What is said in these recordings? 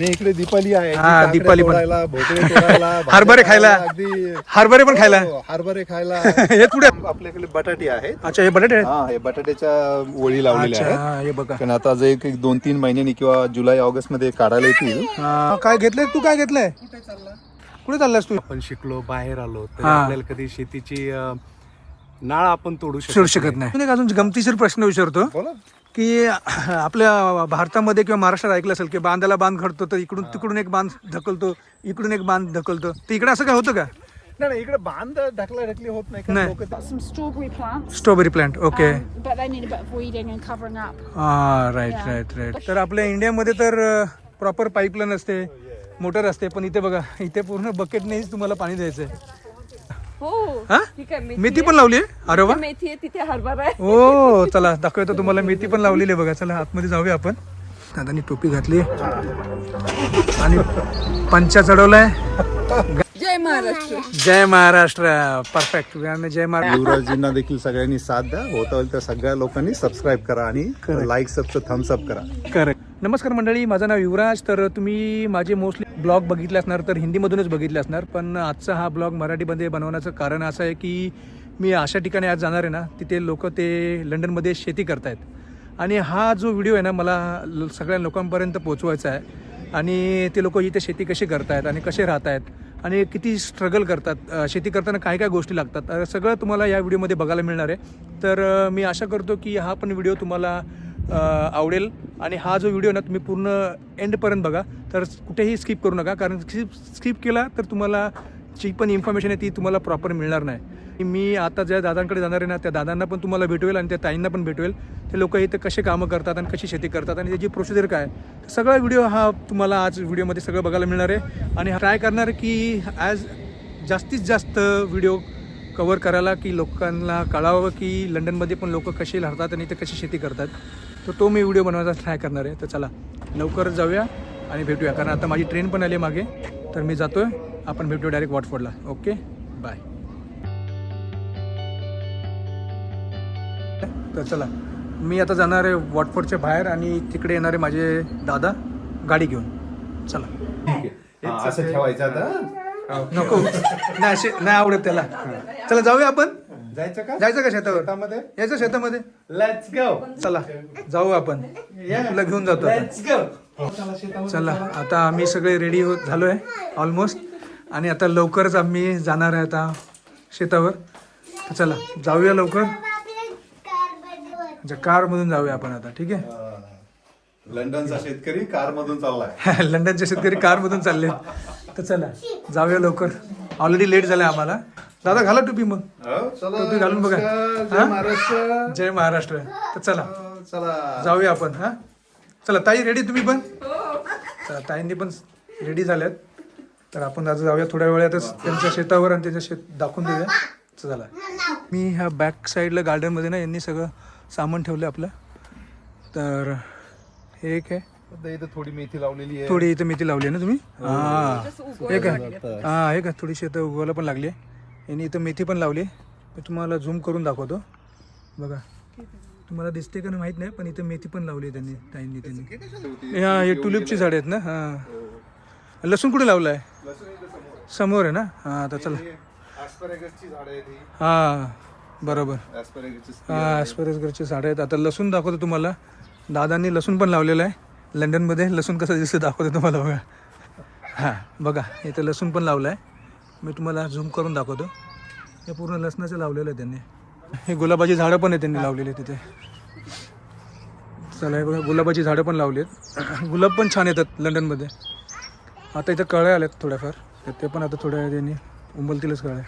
आणि इकडे दीपाली आहे. हा, ती दीपाली पण. तोडायला, भोपळे तोडायला, भाज्या हरभरे खायला. अगदी हरभरे पण खायला. हो, हरभरे खायला. हे कुठे? आपल्याकडे बटाटे आहेत. अच्छा हे बटाटे आहेत? हा हे बटाट्याच्या ओळी लावलेल्या अच्छा आहेत. हा, हे बघा आता जे एक एक दोन तीन महिन्यांनी किंवा जुलै ऑगस्टमध्ये काढायला येतील. हा, काय घेतलंय? तू काय घेतलंय? कुठे चाललास तू? आपण शिकलो बाहेर आलो. तर हा. आपल्याला कधी शेतीची अ, नाळ आपण तोडू शकत नाही. अजून एक अजून गमतीशीर प्रश्न विचारतो. बोला. की आपल्या भारतामध्ये किंवा महाराष्ट्रात ऐकलं असेल की बांधाला बांध घडतो तर इकडून तिकडून एक बांध ढकलतो इकडून एक बांध ढकलतो तर इकडे असं काय होतं का नाही नाही, इकडे बांध ढकला ढकली होत नाही नाही. लोक some strawberry plants. Strawberry plant okay but they need a bit of weeding and covering up. Right. Right right तर आपल्या इंडियामध्ये तर प्रॉपर पाईपलाईन असते मोटर असते पण इथे बघा इथे पूर्ण बकेटनेच तुम्हाला पाणी द्यायचं आहे हो. हा? ठीक आहे मेथी मेथी पण लावली आहे? अरे वा. मेथी आहे तिथे हरभरा आहे. ओ चला दाखवतो तुम्हाला. मेथी पण लावलेली आहे बघा. चला आतमध्ये जाऊया आपण. दादानी टोपी घातली. आणि पंचा चढवलाय. जय महाराष्ट्र. जय महाराष्ट्र. परफेक्ट जय महाराष्ट्र. युवराजजींना देखील सगळ्यांनी साथ द्या. होत होईल तर सगळ्या लोकांनी सबस्क्राईब करा आणि लाईक सबचं थम्स अप करा. करेक्ट नमस्कार मंडळी माझं नाव युवराज. तर तुम्ही माझे मोस्टली ब्लॉग बघितले असणार तर हिंदीमधूनच बघितले असणार. पण आजचा हा ब्लॉग मराठीमध्ये बनवण्याचं कारण असं आहे की मी अशा ठिकाणी आज जाणार आहे ना तिथे लोक ते लंडनमध्ये शेती करतायत. आणि हा जो व्हिडिओ आहे ना मला ल- सगळ्या लोकांपर्यंत पोचवायचा आहे. आणि ते लोक इथे शेती कशी करतायत आणि कसे राहत आहेत आणि किती स्ट्रगल करतात. शेती करताना काय काय गोष्टी लागतात. सगळं तुम्हाला या व्हिडिओमध्ये बघायला मिळणार आहे. तर मी आशा करतो की हा पण व्हिडिओ तुम्हाला आवडेल. आणि हा जो व्हिडिओ ना तुम्ही पूर्ण एंडपर्यंत बघा. तर कुठेही स्किप करू नका. कारण स्किप स्किप केला तर तुम्हाला जी पण इन्फॉर्मेशन आहे ती तुम्हाला प्रॉपर मिळणार नाही. मी आता ज्या दादांकडे जाणार आहे ना त्या दादांना पण तुम्हाला भेटवेल आणि त्या ताईंना पण भेटवेल. ते लोक इथे कसे कामं करतात आणि कशी शेती करतात आणि त्याची प्रोसिजर काय तर सगळा व्हिडिओ हा तुम्हाला आज व्हिडिओमध्ये सगळं बघायला मिळणार आहे. आणि ट्राय करणार की ॲज जास्तीत जास्त व्हिडिओ कवर करायला की लोकांना कळावं की लंडनमध्ये पण लोक कसे राहतात आणि ते कशी शेती करतात. तर तो मी व्हिडिओ बनवायचा ट्राय करणार आहे. तर चला लवकरच जाऊया आणि भेटूया. कारण आता माझी ट्रेन पण आली आहे मागे. तर मी जातोय. आपण भेटूया डायरेक्ट वॉटफोर्डला ओके बाय तर चला मी आता जाणार आहे वॉटफोर्डच्या बाहेर आणि तिकडे येणार आहे माझे दादा. गाडी घेऊन. चला. असं ठेवायचं आता. नको. नाही असे नाही आवडत त्याला. चला जाऊया आपण. जायचं का? जायचं का शेतावर? शेतामध्ये? यायचं शेतामध्ये? लेट्स गो चला जाऊ आपण. तुला घेऊन जातो. चला आता आम्ही सगळे रेडी होत झालोय ऑलमोस्ट आणि आता लवकरच आम्ही जाणार आहे आता शेतावर. तर चला जाऊया लवकर. कार मधून जाऊया आपण आता ठीक आहे? लंडनचा शेतकरी कार मधून चाललाय. लंडनचे शेतकरी कार मधून चालले. तर चला जाऊया लवकर. ऑलरेडी लेट झालाय आम्हाला. दादा घाला टोपी मग. टोपी घालून बघा. हा? महाराष्ट्र. जय महाराष्ट्र. तर चला. चला. जाऊया आपण हा? चला ताई रेडी तुम्ही पण? चला ताईंनी पण रेडी झाल्यात. तर आपण आज जाऊया थोड्या वेळातच त्यांच्या शेतावर आणि त्यांच्या शेत दाखवून देऊया. चला. मी ह्या बॅक साईडला गार्डनमध्ये ना यांनी सगळं सामान ठेवलं आपलं. तर हे एक आहे. आता इथं थोडी मेथी लावलेली आहे. थोडी इथं मेथी लावली आहे ना तुम्ही? हा. एक आहे हा एक आहे थोडीशी इथं उगवायला पण लागली आहे. यांनी इथं मेथी पण लावली आहे. मी तुम्हाला झूम करून दाखवतो. बघा. तुम्हाला दिसते का नाही माहीत नाही पण इथं मेथी पण लावली आहे त्यांनी ताईंनी त्यांनी. हा हे टुलिपची झाडे आहेत ना? हा. लसूण कुठे लावलं आहे समोर आहे ना? हा आता चला. हां हा बरोबर. हां हा ॲस्परेसगरची झाडं आहेत. आता लसूण दाखवतो तुम्हाला. दादांनी लसूण पण लावलेलं आहे. लंडनमध्ये लसूण कसं दिसतं दाखवतो तुम्हाला बघा. हां बघा. इथं लसूण पण लावलं आहे मी तुम्हाला झूम करून दाखवतो. हे पूर्ण लसणाचं लावलेलं आहे त्यांनी. हे गुलाबाची झाडं पण आहे त्यांनी लावलेली तिथे. चला हे बघा गुलाबाची झाडं पण लावली आहेत. गुलाब पण छान येतात लंडनमध्ये. आता इथं कळ्या आल्यात थोड्याफार. तर ते पण आता थोड्या त्यांनी उमलतीलच कळ्या.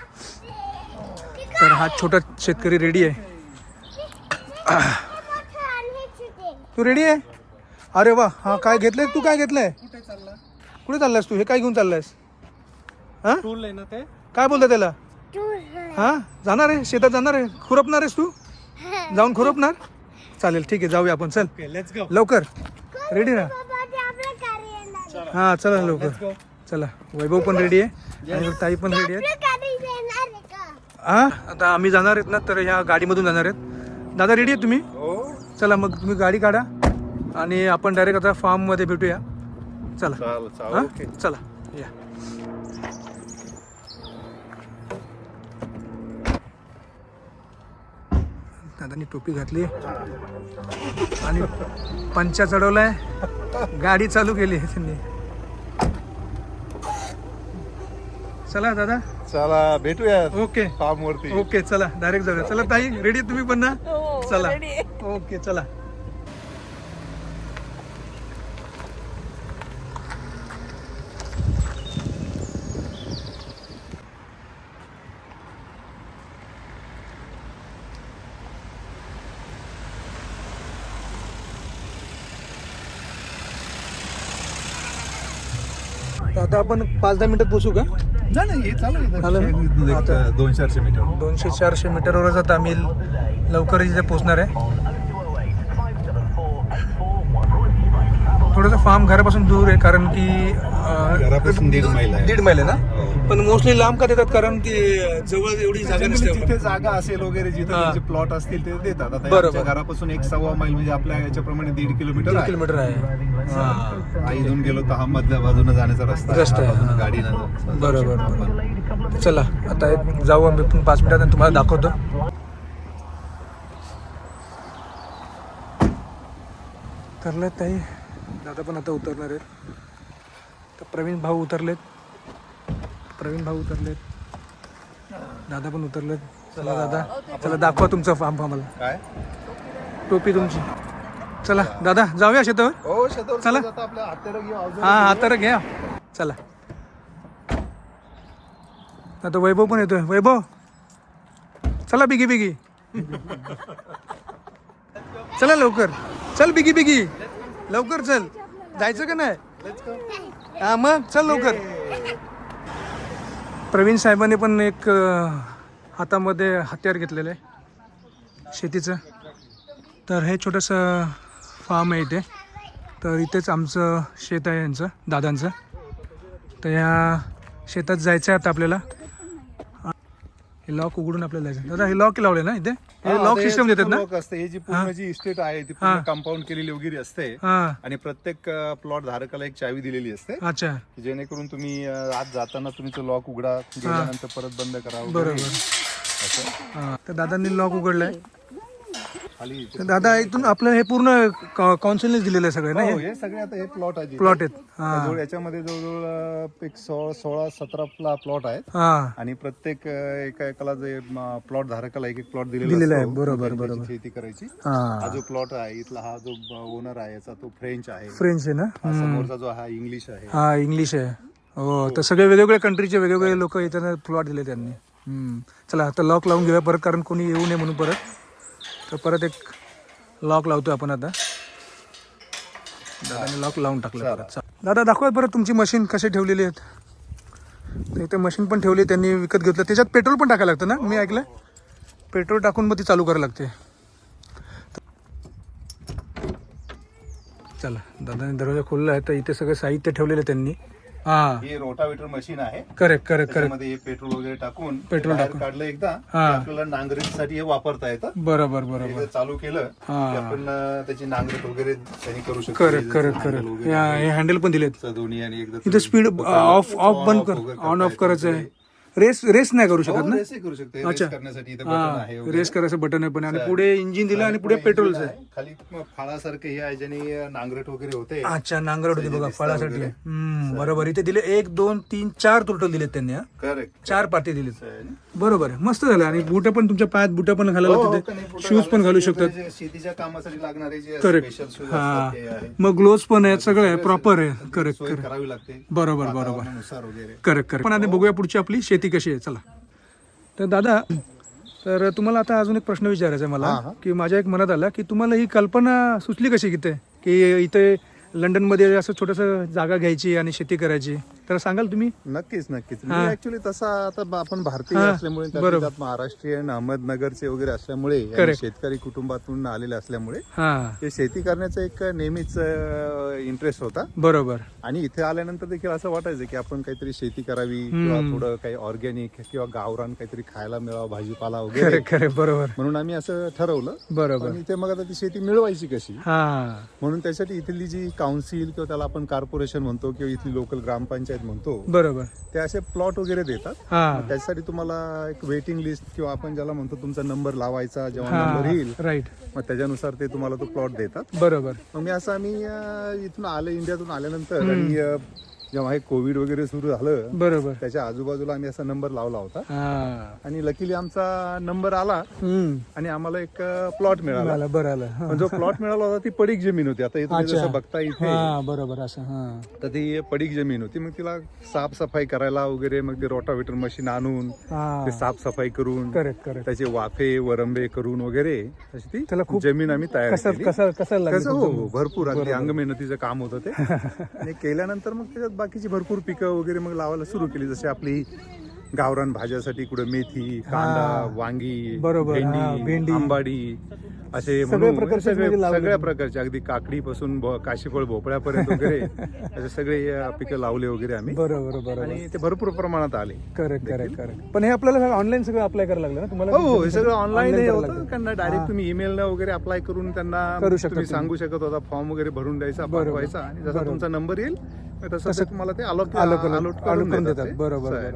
तर हा छोटा शेतकरी रेडी आहे. तू रेडी आहे? अरे वा हा काय घेतलंय? तू काय घेतलंय? कुठे चाललायस तू? हे काय घेऊन चाललायस? हा? टूल आहे ना ते. काय बोलता त्याला? हा? जाणार आहे? शेतात जाणार आहे? खुरपणार आहेस तू? जाऊन खुरपणार? चालेल ठीक आहे जाऊया आपण. चल लेट्स गो लवकर. रेडी ना? हा चला लवकर. चला. वैभव पण रेडी आहे. आणि ताई पण रेडी आहे हा? आता आम्ही जाणार आहेत ना तर ह्या गाडीमधून जाणार आहेत. दादा रेडी आहे तुम्ही? चला मग तुम्ही गाडी काढा. आणि आपण डायरेक्ट आता फार्ममध्ये भेटूया. चला. हा? चला या. दादानी टोपी घातली. आणि पंचा चढवलाय. गाडी चालू केली त्यांनी. चला दादा. चला भेटूया ओके. फार्म वरती. ओके चला. डायरेक्ट जाऊया. चला ताई रेडी तुम्ही पण ना? हो, चला. ready. ओके चला. तर आता आपण पाच दहा मिनिटात पोचू का नाही नाही हे चालू आहे. चालेल. एक, आता- दोन चारशे मीटर दोनशे चारशे मीटरवरच आता आम्ही लवकरच इथे पोचणार आहे थोडंसं फार्म घरापासून दूर आहे कारण की अं, घरापासून दीड मैल आहे दीड मैल आहे हो. पण मोस्टली लांब का देतात? कारण की जवळ एवढी जागा त्याच्यामुळे नसते जिथे जागा असेल वगैरे जिथे हा. प्लॉट असतील ते देतात. आता बरोबर. आमच्या घरापासून एक सव्वा मैल म्हणजे आपल्या याच्याप्रमाणे दीड किलोमीटर आहे. किलोमीटर आहे. हा. इथून गेलो तर हा मधल्या बाजूने जाण्याचा रस्ता रस्ता आहे, बाजूने हा. गाडीनं बरोबर, बरोबर. चला आता एक जाऊ आम्ही पण पाच मिनिटात आणि तुम्हाला दाखवतो. उतरलेत ताई. दादा पण आता उतरणार आहेत. तर प्रवीण भाऊ उतरलेत. प्रवीण भाऊ उतरलेत. दादा पण उतरलेत. चला. दादा. चला दाखवा तुमचा फार्म आम्हाला. काय? टोपी तुमची. चला दादा जाऊया शेतावर. हो शेतावर चला. जाता आपल्या हत्यारं घेऊ, अवजारं हा हा. तर घ्या. चला. आता वैभव पण येतोय. वैभव. चला बिगी बिगी. चला लवकर. चल बिगी बिगी. लवकर चल. जायचं का नाही? हा मग चल लवकर. प्रवीण साहेबांनी पण एक हातामध्ये हत्यार घेतलेलं आहे शेतीचं. तर हे छोटंसं फार्म आहे इथे. तर इथेच आमचं शेत आहे यांचं दादांचं. तर ह्या शेतात जायचं आहे आता आपल्याला. हे लॉक उघडून आपल्याला जायचं दादा हे लॉक लावले ना इथे? हे लॉक सिस्टम देतात ना? lock असते. ही जी पूर्ण जी इस्टेट आहे ती पूर्ण कंपाऊंड केलेली वगैरे असते. हा. आणि प्रत्येक प्लॉट धारकाला एक चावी दिलेली असते. अच्छा. जेणेकरून तुम्ही अं, आत जाताना तुम्ही तो लॉक उघडा. गेल्यानंतर परत बंद करा वगैरे. बरोबर. असं. हा. तर दादांनी लॉक उघडलाय. खाली तर दादा इथून आपलं हे पूर्ण काउन्सिलनेच दिलेलं आहे सगळं ना हो, हे हे सगळे आता हे प्लॉट आहे प्लॉट आहेत. हा. जवळ याच्यामध्ये जवळजवळ अं, एक सोळा सोळा सतरा प्लॉट आहेत. हा. आणि प्रत्येक अं, एका एकाला जे प्लॉट धारकाला एक एक प्लॉट दिलेला दिलेला आहे, असतो. बरोबर, त्याची बरोबर. शेती करायची. हा. हा जो प्लॉट आहे इथला हा जो ओनर आहे याचा तो फ्रेंच आहे. फ्रेंच आहे ना? हा समोरचा जो हा इंग्लिश आहे. हा इंग्लिश आहे. हो तर सगळे वेगवेगळ्या कंट्रीचे वेगवेगळे लोक इथं प्लॉट दिले त्यांनी. हम्म. चला आता लॉक लावून घेऊया परत कारण कोणी येऊ नये म्हणून परत. तर परत एक लॉक लावतो आपण आता. दादाने लॉक लावून टाकलं परत. दादा दाखवा परत तुमची मशीन कशी ठेवलेली आहेत. तर इथे मशीन पण ठेवली त्यांनी विकत घेतलं. त्याच्यात पेट्रोल पण टाकायला लागतं ना? मी ऐकलं पेट्रोल टाकून मग ती चालू करायला लागते. चला दादाने दरवाजा खोलला आहे. तर इथे सगळं साहित्य ठेवलेलं त्यांनी. हा. हे रोटावेटर मशीन आहे. Correct correct correct. त्याच्यामध्ये हे पेट्रोल वगैरे टाकून पेट्रोल बाहेर टाकून. काढलं एकदा हा. आपल्याला नांगरणीसाठी हे वापरता येतं. बरोबर बरोबर. एकदा चालू केलं हा. आपण अं, त्याची नांगरट वगैरे त्यांनी करू शकतो. Correct correct correct. हे हँडल पण दिलेत. दोन्ही आणि एकदा इथे स्पीड ऑफ ऑफ बंद कर ऑन ऑफ करायचं. आहे. रेस रेस नाही करू शकत हो, ना रेसही करू शकते रेस अच्छा. करण्यासाठी इथं बटन आहे हा वगैरे. रेस करायचं बटन आहे पण आणि पुढे इंजिन दिलं आणि पुढे पेट्रोलचं आहे आहे. खाली मग फाळासारखे हे आहे ज्याने नांगरट वगैरे होते अच्छा नांगरट होती बघा फळासाठी. हम्म, बरोबर इथे दिले एक दोन तीन चार टोटल दिलेत त्यांनी हा. करेक्ट चार पार्टी दिलेत बरोबर आहे. मस्त झालं. आणि बुट पण तुमच्या पायात बुट पण घालायला हो, शूज पण घालू शकतात. शेतीच्या कामासाठी लागणारे जे करेक्ट स्पेशल शूज हा. असतात ते आहे. मग ग्लोव्स पण आहेत सगळं आहे. प्रॉपर आहे. करेक्ट सोय करेक्ट करावी लागते. बरोबर बरोबर. वातावरणानुसार वगैरे. करेक्ट करेक्ट पण आता बघूया पुढची आपली शेती कशी आहे. चला. तर दादा तर तुम्हाला आता अजून एक प्रश्न विचारायचा आहे मला की माझ्या एक मनात आला की तुम्हाला ही कल्पना सुचली कशी किती की इथे लंडनमध्ये असं छोटंसं जागा घ्यायची आणि शेती करायची? तर सांगाल तुम्ही? नक्कीच नक्कीच. मी. ऍक्च्युली तसा आता आपण भारतीय असल्यामुळे महाराष्ट्रीयन अहमदनगरचे वगैरे असल्यामुळे. शेतकरी कुटुंबातून आलेले असल्यामुळे हा. हे शेती करण्याचा एक नेहमीच इंटरेस्ट होता. बरोबर. आणि इथे आल्यानंतर देखील असं वाटायचं की आपण काहीतरी शेती करावी किंवा. थोडं काही ऑर्गॅनिक किंवा गावरान काहीतरी खायला मिळावं भाजीपाला वगैरे. बरोबर. म्हणून आम्ही असं ठरवलं. बरोबर. इथे मग आता ती शेती मिळवायची कशी? म्हणून त्यासाठी इथली जी काउन्सिल किंवा त्याला आपण कॉर्पोरेशन म्हणतो किंवा इथली लोकल ग्रामपंचायत म्हणतो बरोबर. ते असे प्लॉट वगैरे देतात. हा. त्याच्यासाठी तुम्हाला एक वेटिंग लिस्ट किंवा आपण ज्याला म्हणतो तुमचा नंबर लावायचा जेव्हा नंबर येईल राईट मग त्याच्यानुसार ते तुम्हाला तो प्लॉट देतात. बरोबर. मग मी असं आम्ही अं, इथून आले इंडियातून आल्यानंतर आणि अं, जेव्हा हे कोविड वगैरे सुरू झालं बरोबर. त्याच्या आजूबाजूला आम्ही असा नंबर लावला होता. हा. आणि लकीली आमचा नंबर आला हम्म. आणि आम्हाला एक प्लॉट मिळाला. बरं आलं. हा. पण जो प्लॉट मिळाला होता ती पडीक जमीन होती. आता इथे अच्छा. जसं बघता इथे. हा बरोबर असं हा. तर ती पडीक जमीन होती. मग तिला साफसफाई करायला वगैरे मग ते रोटावेटर मशीन आणून हा. ते साफसफाई करून करेक्ट करेक्ट त्याचे वाफे वरंबे करून वगैरे अशी ती त्याला खूप- जमीन आम्ही तयार कसं केली. कसं कसं लागलं कसं हो? हो भरपूर. अगदी अंग मेहनतीचं काम होतं ते आणि केल्यानंतर मग त्याच्यात बाकीची भरपूर पिकं वगैरे मग लावायला सुरू केली जशी आपली गावरान भाज्यासाठी कुठे मेथी कांदा वांगी बरोबर, भेंडी. आंबाडी असे सगळ्या म्हणून म्हणजे सगळ्या. प्रकारचे अगदी काकडीपासून भ- काशीफळ भोपळ्यापर्यंत वगैरे असे सगळे पिकं लावले वगैरे आम्ही बरोबर बरोबर आणि ते भरपूर प्रमाणात आले करेक्ट करेक्ट करेक्ट पण हे आपल्याला ऑनलाईन सगळं अप्लाय करायला लागलं ना तुम्हाला हो हो हे सगळं ऑनलाईन होतं. कारण डायरेक्ट तुम्ही ईमेल वगैरे अप्लाय करून त्यांना करू शकता. सांगू शकत होता फॉर्म वगैरे भरून द्यायचा. पाठवायचा आणि जसा. तुमचा नंबर येईल तसं तुम्हाला ते अलॉट करून अलॉट देतात. बरोबर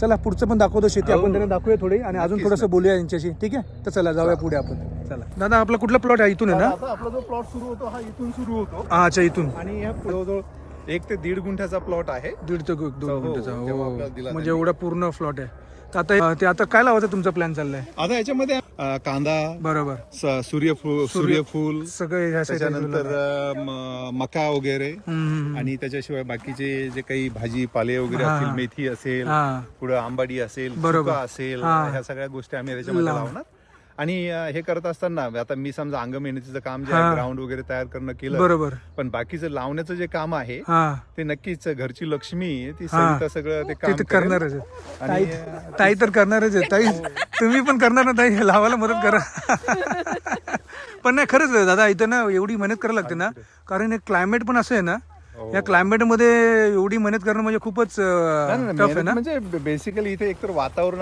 चला पुढचं पण दाखवतो. शेती हो. आपण त्यांना दाखवूया थोडी आणि अजून थोडंसं बोलूया यांच्याशी. ठीक आहे? तर चला जाऊया पुढे आपण. चला. दादा आपला कुठला प्लॉट आहे? इथून आहे ना? आपला जो प्लॉट सुरू होतो हा इथून सुरू होतो. हा, अच्छा इथून. आणि जवळजवळ एक ते दीड गुंठ्याचा प्लॉट आहे. दीड ते दोन हो, हो आपल्याला दिला म्हणजे एवढा पूर्ण प्लॉट आहे. आता ते आता काय लावायचं तुमचा प्लॅन चाललाय? आता याच्यामध्ये अ, कांदा बरोबर स- सूर्यफूल सूर्यफूल सगळे ह्या side ला त्याच्यानंतर अ, म- मका वगैरे हम्म. आणि त्याच्याशिवाय बाकीचे जे काही भाजी पाले वगैरे हा. असतील मेथी असेल हा पुढे आंबाडी असेल बरोबर. असेल हा. ह्या सगळ्या गोष्टी आम्ही त्याच्यामध्ये लाव. लावणार आणि हे करत असताना आता मी समजा अंग मेहनतीचं काम जे हा. ग्राउंड वगैरे तयार करणं केलं बरोबर पण बाकीचं लावण्याचं जे काम आहे हा ते नक्कीच घरची लक्ष्मी ती हा. सविता सगळं ते ते काम तर करेल. करणारच आहे. आणि ताई तर करणारच आहे ताई तुम्ही पण करणार ना ताई लावायला मदत करा पण नाही खरंच दादा इथं ना एवढी मेहनत करायला लागते ना कारण हे क्लायमेट पण असं आहे ना. या क्लायमेटमध्ये एवढी मेहनत करणं म्हणजे खूपच टफ आहे ना? म्हणजे बेसिकली इथे एकतर वातावरण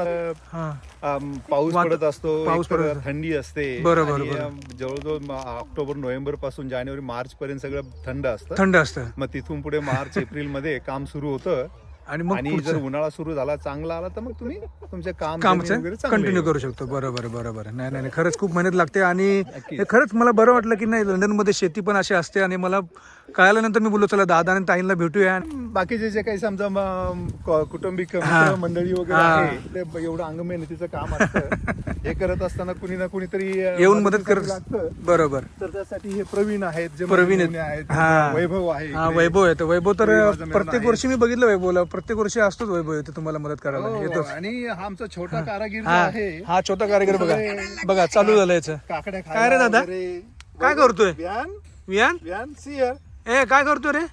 हा. अम, पाऊस वात- पडत असतो पाऊस एकतर पडत असतो. थंडी असते. बरोबर, आणि, बरोबर. अम, जवळजवळ म- ऑक्टोबर नोव्हेंबरपासून जानेवारी मार्च पर्यंत सगळं थंड असतं. थंड असतं. मग तिथून पुढे मार्च एप्रिलमध्ये काम सुरू होतं. आणि मग आणि जर पुढचं उन्हाळा सुरू झाला चांगला आला तर मग तुम्ही तुमचे काम वगैरे चांगले कंटिन्यू. करू शकतो. बरोबर बरोबर नाही नाही नाही, खरंच खूप मेहनत लागते आणि हे खरंच मला बरं वाटलं की नाही लंडनमध्ये शेती पण अशी असते आणि मला कळाल्यानंतर मी बोललो चला दादा आणि ताईंना भेटूया बाकीचे जे काही समजा म, कुटुंबिक. मित्र मंडळी वगैरे. आहे ते ब- एवढं अंग मेहनतीचं काम असतं हे करत असताना कुणी ना कुणीतरी अ, येऊन मदत करत लागतं बरोबर तर त्यासाठी हे प्रवीण आहेत जे प्रवीण आहेत. आहेत हा. वैभव आहे हा इकडे. वैभव आहे तर वैभव तर प्रत्येक. वर्षी मी बघितलं वैभवला प्रत्येक वर्षी असतोच वैभव येतो तुम्हाला मदत करायला हो, येतोच आणि हा आमचा छोटा कारागीर जो हा आहे हा छोटा कारीगर बघा बघा चालू झालं याचं काकड्या काय रे दादा? वगैरे. काय करतोय व्यान वियान व्यान सियर ए काय करतोय रे?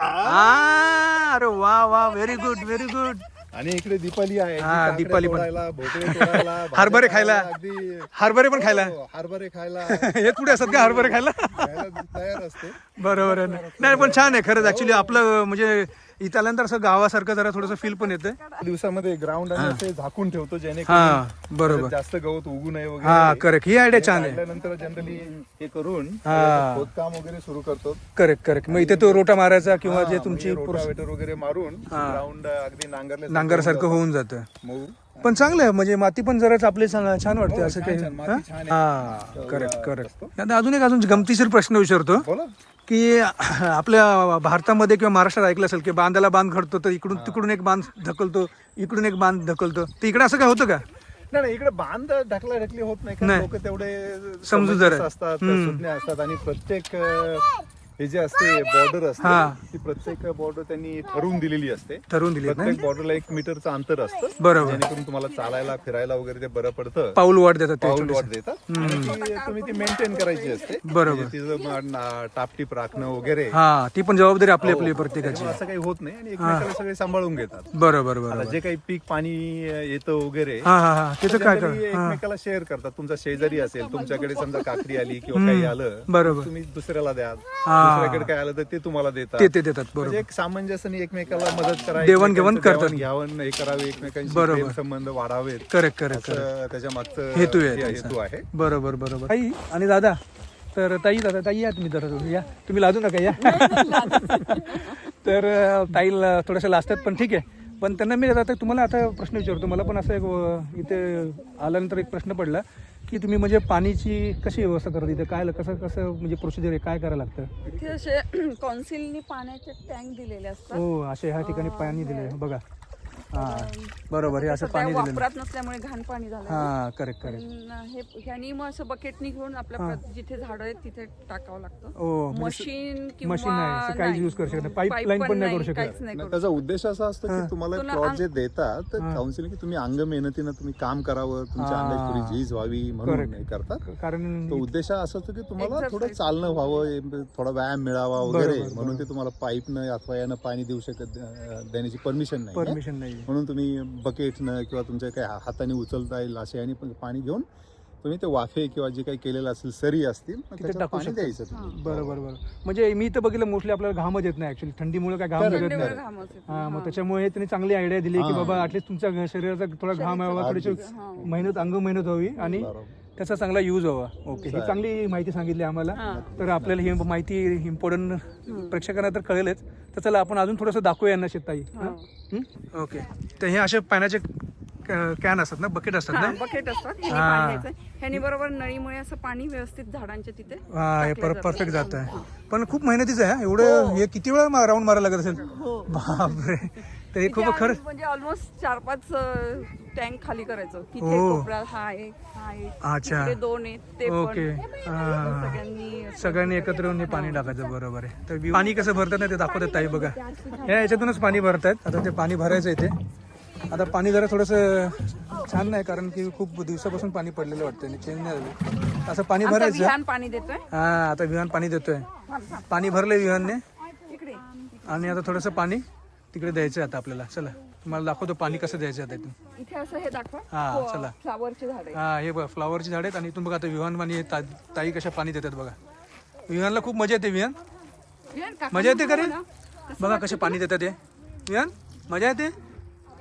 आ, अरे वा वा व्हेरी गुड व्हेरी गुड आणि इकडे दीपाली आहे. हा, दीपाली पण. तोडायला, भोपळे तोडायला, भाज्या हरभरे खायला. अगदी. हरभरे पण खायला. हो, हरभरे खायला. हे कुठे असतात का हरभरे खायला? खायला तयार असते. बरोबर आहे नाही पण छान आहे खरंच. ऍक्च्युली आपलं म्हणजे इथं आल्यानंतर असं गावासारखं जरा थोडंसं फील पण येतं दिवसामध्ये ग्राउंड आणि असे झाकून ठेवतो हा जेणेकरून बरोबर. जास्त गवत उगू नये हा वगैरे करेक्ट ही आयडिया छान आहे. काढल्यानंतर जनरली हे करून हा. खोदकाम वगैरे सुरू करतो. करेक्ट करेक्ट मग इथे तो रोटा मारायचा किंवा जे तुमची रोटावेटर वगैरे मारून ग्राउंड अगदी नांगरले नांगरसारखं होऊन जातं. मऊ. पण चांगलं आहे म्हणजे माती पण जराच आपली छान वाटते असं छान, काही. हा? करेक्ट करेक्ट आता अजून एक अजून गमतीशीर प्रश्न विचारतो. बोला की आपल्या भारतामध्ये किंवा महाराष्ट्रात ऐकलं असेल की बांधाला बांध घडतो तर इकडून तिकडून एक बांध ढकलतो इकडून एक बांध ढकलतो. तर इकडे असं काय होतं का? नाही नाही इकडे बांध ढकला ढकली होत नाही. लोक तेवढे आहे. असतात असतात आणि प्रत्येक हे जे असते बॉर्डर हा. असते ती प्रत्येक बॉर्डर त्यांनी ठरवून दिलेली असते. ठरवून दिली प्रत्येक बॉर्डरला एक मीटरचं अंतर असतं. बरोबर. जेणेकरून तुम्हाला चालायला फिरायला वगैरे ते बरं पडतं. पाऊल वाट देतात ते पाऊल. वाट देतात. आणि ती तुम्ही ती मेंटेन करायची असते. बरोबर. म्हणजे तिचं म- ना- टापटीप राखणं वगैरे. हा ती पण जबाबदारी आपली हो. आपली प्रत्येकाची. त्याच्यामुळे असं काही होत नाही आणि एकमेकाला सगळे सांभाळून घेतात. बरोबर आता बरोबर जे काही पीक पाणी येतं वगैरे हा हा हा. त्याचं काय कर generally हा. एकमेकाला शेअर करतात. तुमचा शेजारी असेल तुमच्याकडे समजा काकडी आली किंवा काही आलं बरोबर. तुम्ही दुसऱ्याला द्या. हा. दुसऱ्याकडे काय आलं तर ते तुम्हाला देतात. ते ते देतात म्हणजे बरोबर एक सामंजस्याने एकमेकाला मदत करा देवाणघेवाण एकमेकांचं करतात. देवाणघेवाण हे करावे एकमेकांशी बरोबर. प्रेम संबंध वाढावेत. करेक्ट करेक्ट करेक्ट असं त्याच्या मागचं हेतू आहे हे त्याचा. हेतू आहे. बरोबर बरोबर. ताई आणि दादा तर ताई दादा ताई या तुम्ही जरा तुम्ही या. तुम्ही लाजू नका या. तर अं, ताईला थोडंसं लाजतात पण ठीक आहे. पण त्यांना मी आता तुम्हाला आता प्रश्न विचारतो. मला पण असं एक अं, इथे आल्यानंतर एक प्रश्न पडला. की तुम्ही म्हणजे पाणीची कशी व्यवस्था करत इथे? काय कसं कसं म्हणजे प्रोसिजर आहे? काय करायला लागतं? इथे असे कौन्सिलनी पाण्याचे टँक दिलेले असतात. हो असे ह्या ठिकाणी पाणी दिले बघा. हा बरोबर हे असं सध्या पाणी दिलेलं वापरात नसल्यामुळे घाण पाणी झालं हा करेक्ट करेक्ट हे ह्यानी मग असं बकेटनी घेऊन आपल्या प्र- जिथे झाडं आहेत तिथे टाकावं लागतं ओ म्हणजे मशीन किंवा मशीन नाही, असं काहीच नाही. use करू शकत नाही. Pipeline Pipe पण नाही करू शकत. काहीच नाही नाही, करू त्याचा उद्देश असा असतो की तुम्हाला तुला प्लॉट अंग- जे देतात तर काउन्सिलिंग की तुम्ही अंग मेहनतीनं तुम्ही काम करावं तुमच्या हा. अंगाची थोडी झीज व्हावी म्हणून Correct. हे करतात कारण तो उद्देश हा असा असतो की तुम्हाला Exercise. थोडं चालणं व्हावं ए- थोडा व्यायाम मिळावा वगैरे बरोबर, म्हणून ते तुम्हाला पाईपनं अथवा यानं पाणी देऊ शकत अं, देण्याची परमिशन नाही परमिशन नाही म्हणून तुम्ही बकेटनं किंवा तुमच्या काही हाताने उचलता येईल असे आणि पण पाणी घेऊन तुम्ही ते वाफे किंवा जे काही केलेलं असेल सरी असतील तिथे टाकू पाणी शकता. द्यायचं तुम्ही. बरोबर बरोबर म्हणजे मी तर बघितलं मोस्टली आपल्याला घामच येत नाही ऍक्च्युली थंडीमुळे काय घाम निघत नाही. हा मग त्याच्यामुळे त्यांनी चांगली आयडिया दिली की हा. बाबा ऍटलीस्ट तुमच्या घ- शरीराचा थोडा घाम यावा थोडीशी मेहनत अंग मेहनत व्हावी आणि बरोबर. त्याचा चांगला यूज व्हावा ओके ही चांगली माहिती सांगितली आम्हाला. तर आपल्याला ही माहिती इम्पॉर्टंट प्रेक्षकांना तर कळेलच. तर चला आपण अजून थोडंसं दाखवूया यांना शेताई. ओके तर हे असे पाण्याचे कॅन असतात ना? बकेट असतात ना? बकेट असतात. ह्यानी हा. पाणी घ्यायचं ह्यानी बरोबर नळीमुळे असं पाणी व्यवस्थित झाडांच्या तिथे हा हे. परफेक्ट जात. आहे पण खूप मेहनतीचं आहे हा. एवढं हे. किती वेळा राऊंड मारायला लागत असेल? बापरे. तर हे खूप खरं म्हणजे ऑलमोस्ट चार पाच टँक खाली करायचं. हो. हा एक हा एक. अच्छा. तिकडे दोन आहेत ते पण. ओके. हा. सगळ्यांनी एकत्र येऊन हे पाणी टाकायचं बरोबर आहे. तर पाणी कसं भरतात ना ते दाखवतात ताई बघा. ह्या याच्यातूनच पाणी भरतायत आता ते पाणी भरायचं इथे. आता पाणी जरा थोडंसं छान नाही कारण की खूप दिवसापासून पाणी पडलेलं वाटतं आणि चेंज नाही झालं. असं पाणी आमचा भरायचं. विहान पाणी देतोय. हा आता विहान पाणी देतोय. पाणी भरलंय विहानने. इकडे. आणि आता थोडंसं पाणी तिकडे द्यायचं आता आपल्याला. चला तुम्हाला दाखवतो पाणी कसं द्यायचं आता इथून. इथे असं हे दाखवा. हा चला. फ्लावरचे झाड आहे हा हे बघा फ्लावरची झाड आहेत आणि इथून बघा आता विहान पाणी आहे. ता- ताई कशा पाणी देतात बघा. विहानला खूप मजा येते विहान. विहान काका मजा येते का रे? ना? बघा कसे पाणी देतात ते विहान मजा येते?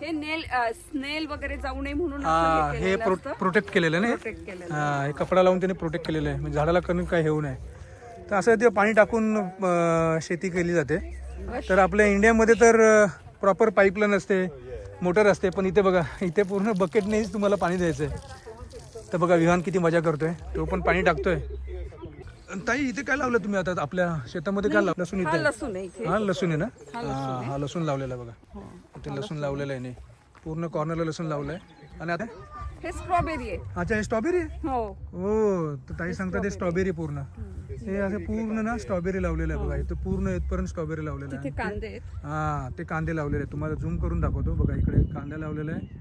हे नेल स्नेल वगैरे जाऊ नये म्हणून हा हे. प्रोटेक्ट केलेलं Protect केलेलं. हा? हे कपडा लावून त्याने प्रोटेक्ट केलेलं आहे. म्हणजे झाडाला कमी काय हेऊ नये. तर असं ते पाणी टाकून अं, शेती केली जाते. तर आपल्या इंडियामध्ये तर प्रॉपर पाईपलाईन असते मोटर असते पण इथे बघा इथे पूर्ण बकेटनेच तुम्हाला पाणी द्यायचं आहे तर बघा विहान किती मजा करतोय. तो पण पाणी टाकतोय. ताई इथे काय लावलं तुम्ही आता? आपल्या शेतामध्ये काय लावलं? लसूण हा इथे आहे हा लसूण आहे ना? हा हा लसूण लावलेला आहे बघा. इथे लसूण लावलेलं आहे नाही पूर्ण कॉर्नरला लसूण लावलंय. आणि आता? हे स्ट्रॉबेरी आहे. अच्छा हे स्ट्रॉबेरी आहे? हो. हो तर ताई सांगतात हे स्ट्रॉबेरी पूर्ण. हे असं पूर्ण ना स्ट्रॉबेरी लावलेलं आहे बघा इथं पूर्ण इथपर्यंत स्ट्रॉबेरी लावलेलं तिथे आहे. कांदे आहेत. हा ते कांदे लावलेले आहेत. तुम्हाला झूम करून दाखवतो. बघा इकडे कांदा लावलेला आहे.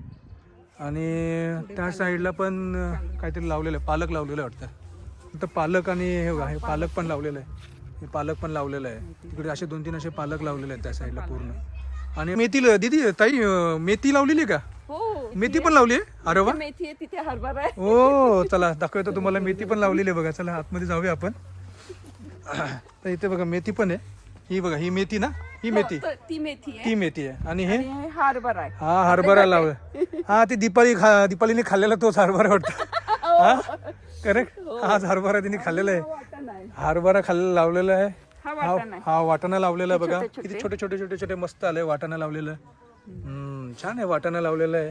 आणि त्या साईडला पण काहीतरी लावलेलं आहे. पालक लावलेलं आहे वाटतं. तर पालक आणि हे बघा हे पालक पण लावलेलं आहे. हे पालक पण लावलेलं आहे. तिकडे असे दोन तीन असे पालक लावलेले आहेत त्या साईडला पूर्ण. आणि मेथी दीदी ताई मेथी लावलेली आहे का? हो मेथी पण लावली आहे? अरे वा. मेथी आहे तिथे हरभरा आहे. हो चला दाखवतो तुम्हाला. मेथी पण लावलेली आहे बघा. चला आतमध्ये जाऊया आपण. तर इथे बघा मेथी पण आहे. ही बघा ही मेथी ना? ही मेथी. तर ती मेथी आहे. ती मेथी आहे. आणि हे? आणि हे हरभरा आहे. हा हरभरा लावला हा ती दीपाली खा दीपालीने खाल्लेला तोच हरभरा वाटतं हा. करेक्ट हाच हरभरा तिने खाल्लेला आहे. आहे. हरभरा खाल्लेला लावलेला आहे. हा हा वाटण आहे हा वाटाणा लावलेला आहे बघा. किती छोटे छोटे छोटे छोटे मस्त आलंय वाटाणा लावलेलं. हम्म छान आहे वाटाणा लावलेलं आहे.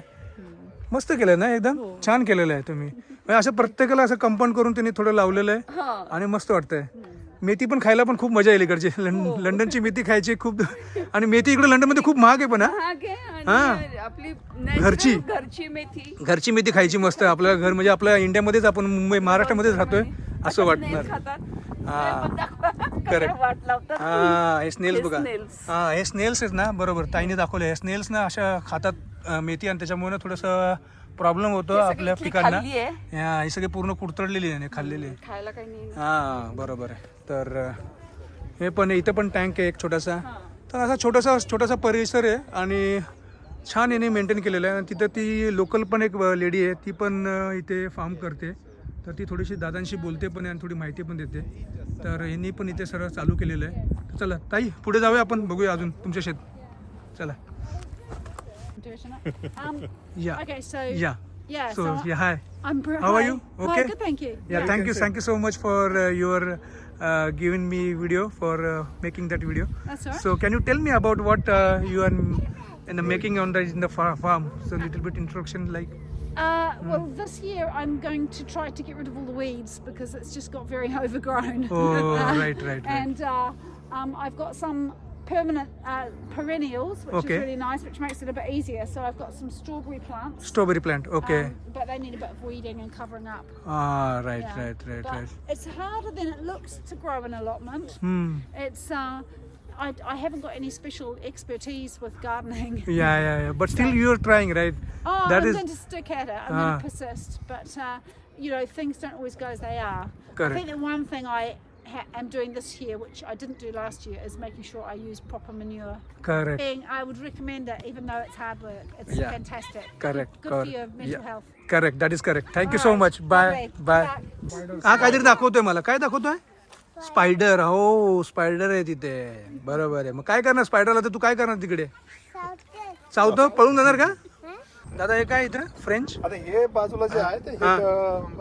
मस्त केलंय ना एकदम? छान केलेलं आहे तुम्ही. म्हणजे असं प्रत्येकाला असं कंपाऊंड करून त्यांनी थोडं लावलेलं आहे हा. आणि मस्त वाटतंय. मेथी पण खायला पण खूप मजा येईल इकडची. लं- लंडनची मेथी खायची खूप आणि मेथी इकडे लंडनमध्ये खूप महाग आहे पण हा? हा. घरची. घरची मेथी. घरची मेथी खायची मस्त आपल्या घर म्हणजे आपल्या इंडियामध्येच आपण मुंबई महाराष्ट्रामध्येच राहतोय. असं वाटणार. हा. करेक्ट हा हे स्नेल्स बघा. हा हे स्नेल्स आहेत ना बरोबर ताईने दाखवले. हे स्नेल्स ना अशा खातात मेथी आणि त्याच्यामुळे थोडंसं प्रॉब्लेम होतो आपल्या पिकांना. हा, सगळे पूर्ण कुडतडलेली आहे खाल्लेली हा बरोबर आहे. तर हे पण इथं पण टँक आहे एक छोटासा. तर असा छोटासा छोटासा परिसर आहे आणि छान याने मेंटेन केलेलं आहे. आणि तिथं ती लोकल पण एक लेडी आहे ती पण इथे फार्म करते. तर ती थोडीशी दादांशी बोलते पण आहे आणि थोडी माहिती पण देते तर यांनी पण इथे सर्व चालू केलेलं आहे चला ताई पुढे जाऊया आपण बघूया अजून तुमच्या शेत चला? Um, या so या yeah, सो so या hi I'm. Br- How are hi. you? Hi, Okay. good, thank you. Yeah, thank you, thank you so much for uh, your uh, giving me video for uh, making that video. That's all right. So can you tell me about what uh, you are in the making on the in the far- farm? So little bit introduction, like Uh, well, this year I'm going to try to get rid of all the weeds because it's just got very overgrown. Oh, right, right, right. And uh, um, I've got some permanent uh, perennials, which Okay. is really nice, which makes it a bit easier. So I've got some strawberry plants. strawberry plant. Okay. um, but they need a bit of weeding and covering up. ah, right, Yeah. right, right, But right. it's harder than it looks to grow an allotment. Hmm. It's uh, I, I haven't got any special expertise with gardening. Yeah, yeah, yeah. But still, you are trying, right? Oh, That I'm is- going to stick at it. I'm Ah. going to persist. But uh, you know, things don't always go as they are. I Correct. think the one thing I ha- am doing this year, which I didn't do last year, is making sure I use proper manure. Correct. Being, I would recommend it, even though it's hard work. It's Yeah. fantastic. Correct, Good, good for correct. your mental Yeah. health. Correct. That is correct. Thank you so Alright, much. Bye. lovely. Bye. Bye. हा काहीतरी दाखवतोय मला काय दाखवतोय spider हो spider आहे तिथे. बरोबर आहे. मग काय करणार? स्पायडरला तर तू काय करणार तिकडे? चावतो पळून जाणार का? दादा हे काय इथं? फ्रेंच आता हे बाजूला जे आहे ते हे हा.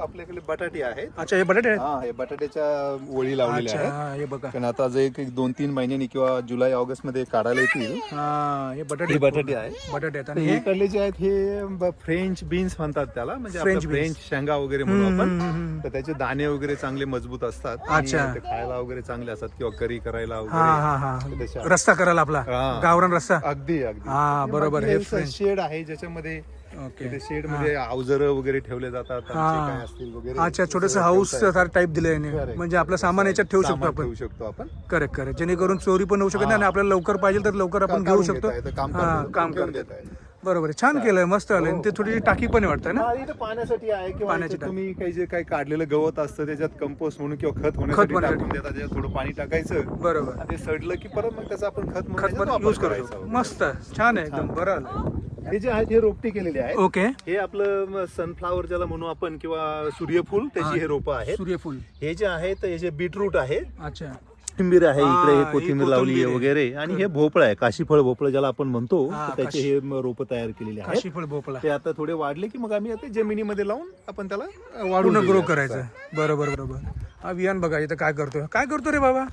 आपल्याकडे बटाटे आहेत. अच्छा हे बटाटे आहेत? हा हे बटाट्याच्या ओळी लावलेल्या अच्छा आहेत. हा, हे बघा. पण आता जे एक दोन तीन महिन्यांनी किंवा जुलै ऑगस्टमध्ये काढायला येतील हा हे बटाटे हे बटाटे आहेत. बटाटे आहेत. आणि हे? हे इकडले जे आहेत हे ब- फ्रेंच बीन्स म्हणतात त्याला म्हणजे फ्रेंच आपलं beans. फ्रेंच शेंगा वगैरे म्हणू हम्म, आपण. हम्म. तर त्याचे दाणे वगैरे चांगले मजबूत असतात. आणि अच्छा. ते खायला वगैरे चांगले असतात किंवा करी करायला हा वगैरे. हा हा. त्याच्या- रस्ता करायला आपला. हा. गावरान रस्ता अगदी अगदी. हा, बरोबर, हे French. शेड आहे ज्याच्यामध्ये ओके. शेडमध्ये अवजार वगैरे ठेवले जातात त्यांचे काय असतील वगैरे अच्छा छोटस हाऊस. टाईप दिलं याने. Correct. म्हणजे आपलं सामान याच्यात ठेवू शकतो आपण. ठेवू शकतो आपण. करेक्ट करेक्ट जेणेकरून चोरी पण होऊ शकत नाही आणि आपल्याला लवकर पाहिजे तर लवकर आपण घेऊ शकतो. काम करता- काम करतो. बरोबर आहे. छान केलंय मस्त आलंय. आणि ते थोडी टाकी पण आहे वाटतं ना? हा, इथं पाण्यासाठी आहे किंवा पाण्याची इथं टाकी. तुम्ही काही जे काही काढलेलं गवत असतं त्याच्यात कंपोस्ट म्हणून किंवा खत होण्यासाठी होण्यासाठी. टाकून त्याच्यात थोडं पाणी टाकायचं. बरोबर. आणि ते सडलं की परत मग त्याचा आपण खत म्हणून खत त्याच्यात पण वापर यूज करू करायचा. शकतो वगैरे. मस्त. छान आहे एकदम. बरं आलं. हे जे आहेत हे रोपटे केलेले आहेत. ओके. हे आपलं सनफ्लावर ज्याला म्हणू आपण किंवा सूर्यफूल हा. त्याची हे. रोपं आहेत. सूर्यफूल. हे जे आहेत हे जे बीटरूट आहे अच्छा. कोथिंबीर आहे इकडे हे कोथिंबीर लावली आहे आहे. वगैरे आणि हे भोपळा आहे काशीफळ भोपळा ज्याला आपण म्हणतो त्याचे हे रोप तयार केलेले आहेत काशीफळ भोपळा ते आता थोडे वाढले की मग आम्ही आता जमिनीमध्ये लावून आपण त्याला वाढून ग्रो. करायचं बरोबर बरोबर हा वियान बघा इथं काय करतोय काय करतो रे बाबा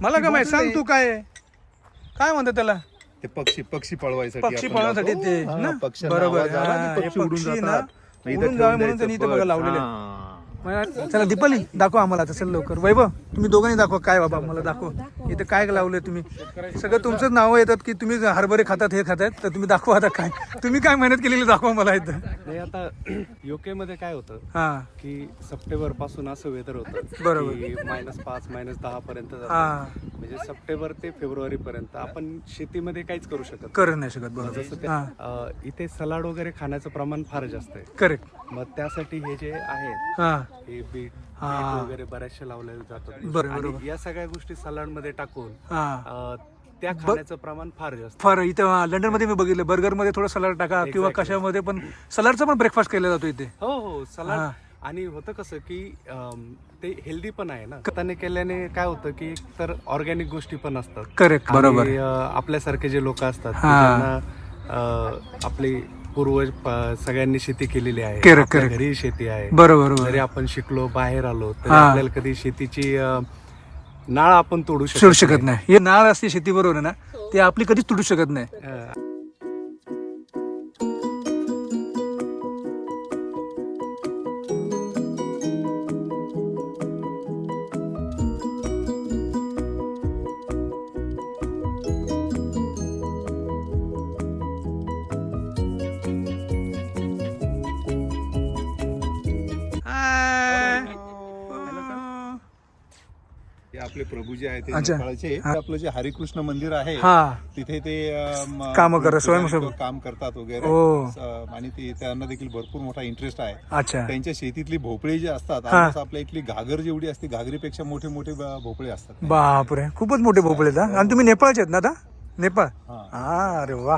मला काय माहिती सांग तू काय आहे? काय म्हणतात त्याला ते पक्षी पक्षी पळवायसाठी पक्षी पळवण्यासाठी. ते हा, ना? पक्ष्यांना बरोबर. की पक्षी उडून पक्षी जावे म्हणून त्यांनी इथं बघ. लावलेलं आहे. मला- चला दीपाली दाखव आम्हाला तसं लवकर. वैभव तुम्ही दोघांनी दाखवा काय बाबा मला दाखव. इथं काय लावलंय तुम्ही? सगळं तुमचंच नावं येतात की तुम्ही हरभरे खातात हे खातात तर तुम्ही दाखवा आता काय. तुम्ही काय मेहनत केलेली दाखवा मला इथं. नाही आता युके मध्ये काय होतं हा. की सप्टेंबरपासून असं वेदर होतं बरोबर. मायनस पाच मायनस दहा पर्यंत जातं. हा. म्हणजे सप्टेंबर ते फेब्रुवारी पर्यंत आपण शेतीमध्ये काहीच करू शकत नाही. करू नाही शकत बरोबर. हा. अं, इथे सलाड वगैरे खाण्याचं प्रमाण फार जास्त आहे. करेक्ट. मग त्यासाठी हे जे आहेत हा. हे बीट. बीट वगैरे बऱ्याचशे लावले जातात बरोबर, आणि बरोबर. या सगळ्या गोष्टी सलाडमध्ये टाकून हा अं, त्या खाण्याचं प्रमाण फार जास्त फार इथं लंडनमध्ये मी बघितलं बर्गरमध्ये थोडं सलाड टाका किंवा Exactly. कशामध्ये पण सलाडचा पण ब्रेकफास्ट केला जातो इथे हो हो हा. सलाड आणि होतं कसं की अम, ते हेल्दी पण आहे ना खताने केल्याने काय होतं की तर ऑर्गॅनिक गोष्टी पण असतात करेक्ट आणि, बरोबर अ, आपल्यासारखे जे लोक असतात की हा. ज्यांना अ, आपली पूर्वज सगळ्यांनी शेती केलेली आहे. आपल्या. घरी शेती आहे. बरोबर जरी आपण शिकलो बाहेर आलो तरी हा. आपल्याला कधी शेतीची नाळ आपण तोडू शकत नाही. हे नाळ असते शेती बरोबर आहे ना ते आपली कधीच तुटू शकत नाही. आपले जे आहे ते अच्छा. नेपाळचे ते आपलं जे हरिकृष्ण मंदिर आहे हा. तिथे ते अम, कामं करत, स्वयंसेवक. काम करतात वगैरे. ओ. आणि ते त्यांना देखील भरपूर मोठा इंटरेस्ट आहे. अच्छा. त्यांच्या शेतीतली भोपळे जे असतात हा. आपल्या इथली घागर जेवढी असते घागरीपेक्षा मोठे मोठे ब- भोपळे असतात. बापरे. खूपच मोठे भोपळे आहेत हा. आणि तुम्ही नेपाळचे आहेत ना आता? नेपाळ? हा. हा अरे वा.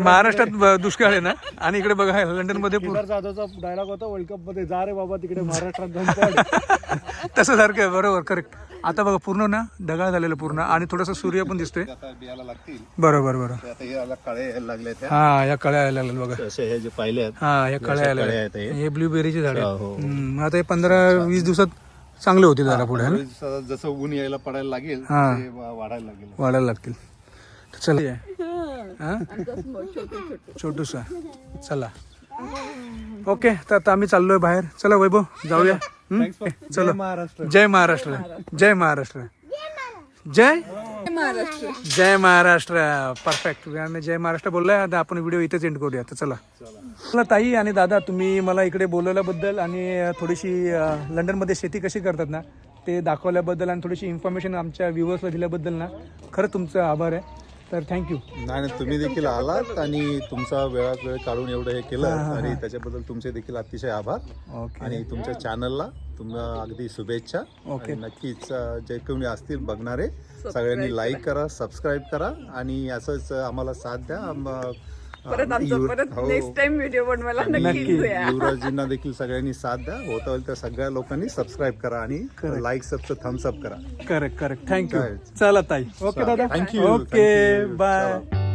महाराष्ट्रात ब- दुष्काळ आहे ना? आणि इकडे बघा लंडनमध्ये जाधवचा डायलॉग होता वर्ल्ड कपमध्ये. जा रे बाबा तिकडे महाराष्ट्रात जाऊन पड तसं सारखं आहे बरोबर करेक्ट आता बघा पूर्ण ना ढगाळ झालेलं पूर्ण. आणि थोडासा सूर्य पण दिसतोय. बियाला लागतील. बरोबर बरोबर. ते आता याला काळे यायला त्या हा या कळ्या यायला लागल्या बघा. असे हे जे पाहिले आहेत हा या कळ्या यायला कळ्या. आहेत हे. हे ब्लूबेरीचे झाड हो, हो. आता हे पंधरा वीस दिवसात चांगले होते जरा पुढे है? जसं- जसं ऊन यायला पडायला लागेल हा. ते वा- वाढायला लागेल. वाढायला लागतील. तर चला हा. छोटूस. चला. ओके तर आता आम्ही चाललोय बाहेर. चला वैभव जाऊया? चलो. महाराष्ट्र. जय महाराष्ट्र. जय महाराष्ट्र. जय महाराष्ट्र. जय? महाराष्ट्र. परफेक्ट आम्ही जय महाराष्ट्र बोललोय. आता आपण व्हिडिओ इथेच एंड करूया. तर चला. चला ताई आणि दादा तुम्ही मला इकडे बोलवल्याबद्दल आणि थोडीशी लंडनमध्ये शेती कशी करतात ना ते दाखवल्याबद्दल आणि थोडीशी इन्फॉर्मेशन आमच्या व्ह्युअर्सला दिल्याबद्दल ना खरं तुमचं आभार आहे. तर थँक्यू नाही नाही, तुम्ही देखील आलात आणि तुमचा वेळात वेळ काढून एवढं हे केलं आणि त्याच्याबद्दल तुमचे देखील अतिशय आभार. ओके आणि तुमच्या चॅनलला तुम्हाला अगदी शुभेच्छा. ओके. आणि नक्कीच अं, जे कोणी असतील बघणारे सगळ्यांनी लाईक करा. सबस्क्राईब करा आणि असंच आम्हाला साथ द्या. आम- परत आमचं परत हो. नेक्स्ट टाइम व्हिडिओ बनवायला आणि नक्कीच या युवराजजींना देखील सगळ्यांनी साथ द्या. होत होईल तर सगळ्या लोकांनी सबस्क्राईब करा आणि लाईक सबचं थम्स अप करा. करेक्ट करेक्ट थँक्यू काय? चला ताई. ओके दादा. Thank you, okay you. Bye.